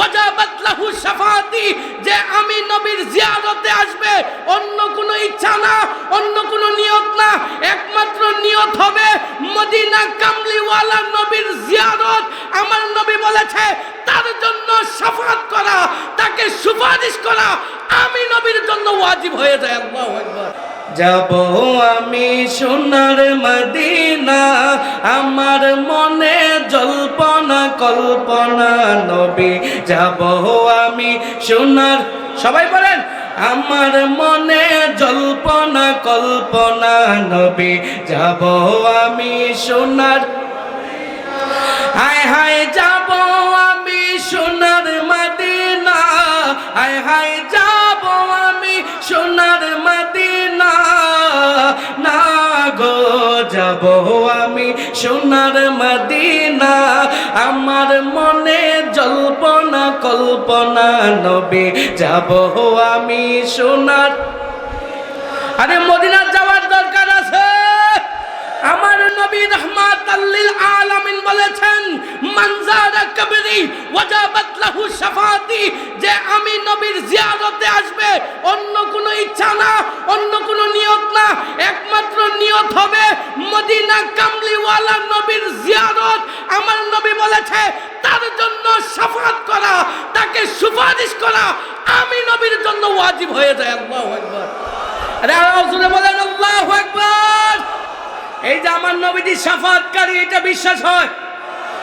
ওয়াজাবাত লাহু শাফাতি, যে আমি নবীর জিয়ারতে আসবে, অন্য কোনো ইচ্ছা না, অন্য কোনো নিয়ত না, একমাত্র নিয়ত হবে মদিনা কামলিওয়ালা নবীর জিয়ারত। আমার নবী বলেছে, তার জন্য সাফাত করা, তাকে সুপারিশ করা, আমি নবীর জন্য ওয়াজিব হয়ে যায়, আল্লাহু আকবার। যাব আমি সোনার মদিনা, আমার মনে জল্পনা, কল্পনা, নবী। যাব আমি সোনার, সবাই বলেন, আমার মনে জল্পনা, কল্পনা, নবী। যাব আমি সোনার, হায় হায়, যাব যাব আমি সোনার মদিনা। আমার মনে জল্পনা, কল্পনা, নবী যাব আমি সোনার। আরে, মদিনার যাওয়ার দরকার আছে। আমার নবী রহমাত আল্লিল আলামিন বলেছেন, মানজারা কবরি ওয়াজাবাত লাহু শাফাতি। যে আমি নবীর জিয়ারতে আসবে, অন্য কোনো ইচ্ছা না অন্য কোনো নিয়ত না একমাত্র নিয়ত হবে মদিনা কামলিওয়ালা নবীর জিয়ারত আমার নবী বলেছে, তার জন্য সাফাত করা, তাকে সুপারিশ করা, আমি নবীর জন্য ওয়াজিব হয়ে যায়। আল্লাহু বলেন, আল্লাহু এই যে আমার নবীজি সাফাতকারী, এটা বিশ্বাস হয়।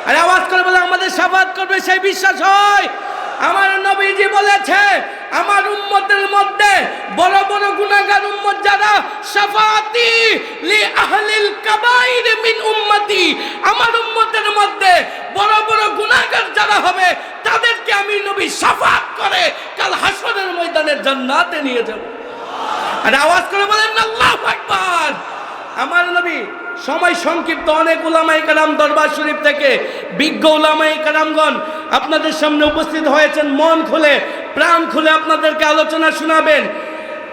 আর আওয়াজ করে বলে আমাদের সাফাত করবে, সেই বিশ্বাস হয়। আমার নবীজি বলেছে, আমার উম্মতের মধ্যে বড় বড় গুনাহগার উম্মত যারা সাফাতি লি আহলিল কাবাইর মিন উম্মতি আমার উম্মতের মধ্যে বড় বড় গুনাহগার যারা হবে তাদেরকে আমি নবী সাফাত করে কাল হাসরের ময়দানে জান্নাতে নিয়ে যাব। আর আওয়াজ করে বলেন, আল্লাহু আকবার! আমার নবী, সময় সংক্ষিপ্ত অনেক উলামাই কালাম দরবার শরীফ থেকে বিজ্ঞ উলামাই কালামগণ আপনাদের সামনে উপস্থিত হয়েছেন। মন খুলে, প্রাণ খুলে আপনাদেরকে আলোচনা শোনাবেন।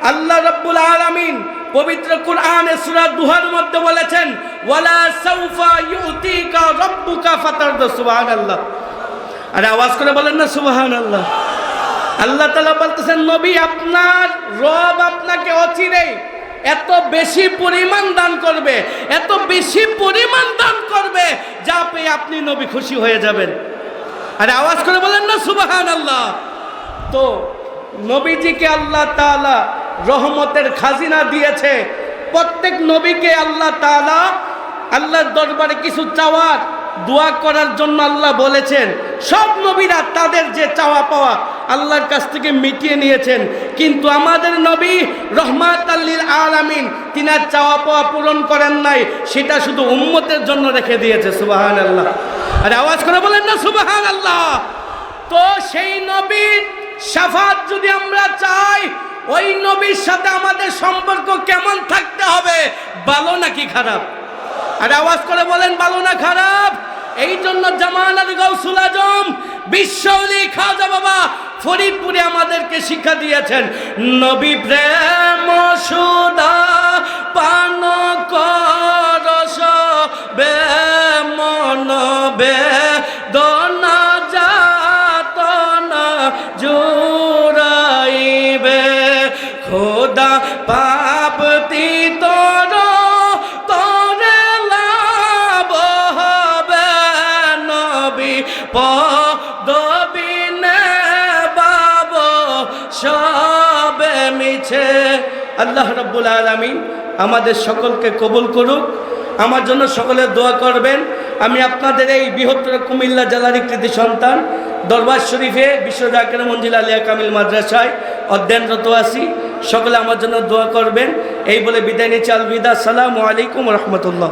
আল্লাহ রাব্বুল আলামিন পবিত্র কুরআনে সূরা দুহার মধ্যে বলেছেন, ওয়ালা সাউফা ইউতিকা রাব্বুকা ফাতারদা সুবহানাল্লাহ। আরে আওয়াজ করে বলেন না, সুবহানাল্লাহ। আল্লাহ তালা বলতেছেন, নবী, আপনার রব আপনাকে অচিরেই এত বেশি পরিমাণ দান করবে, এত বেশি পরিমাণ দান করবে, যা পেয়ে আপনি নবী খুশি হয়ে যাবেন। আরে আওয়াজ করে বলেন না সুবাহান আল্লাহ তো নবীজিকে আল্লাহ তাআলা রহমতের খাজিনা দিয়েছে। প্রত্যেক নবীকে আল্লাহ তাআলা আল্লাহর দরবারে কিছু চাওয়ার দোয়া করার জন্য আল্লাহ বলেছেন, সব নবীরা তাদের যে চাওয়া পাওয়া আল্লাহর কাছ থেকে মিটিয়ে নিয়েছেন। কিন্তু আমাদের নবী রহমাত আল্লিল আলামিন তিনার চাওয়া পাওয়া পূরণ করেন নাই, সেটা শুধু উম্মতের জন্য রেখে দিয়েছে সুবাহান আল্লাহ আর আওয়াজ করে বলেন না সুবাহান আল্লাহ তো সেই নবীর সাফাত যদি আমরা চাই, ওই নবীর সাথে আমাদের সম্পর্ক কেমন থাকতে হবে, ভালো নাকি খারাপ? আর আওয়াজ করে বলেন, ভালো না খারাপ? এই জন্য জামানার গৌসুল আজম বিশ্বলি খাজা বাবা ফরিদপুরে আমাদেরকে শিক্ষা দিয়েছেন, নবী প্রেম সুদা পান করস বে মন বে দনা জুড়াইবে, খোদা পাপ তোর সবে মিছে। আল্লাহ রব্বুল আলমিন আমাদের সকলকে কবুল করুক। আমার জন্য সকলে দোয়া করবেন। আমি আপনাদের এই বৃহত্তর কুমিল্লা জেলার কৃতি সন্তান। দরবার শরীফে বিশ্বজাকের মঞ্জিল আলিয়া কামিল মাদ্রাসায় অধ্যয়নরত আছি। সকলে আমার জন্য দোয়া করবেন। এই বলে বিদায় নিচ্ছি। আলবিদা। সালামু আলাইকুম রহমতুল্লাহ।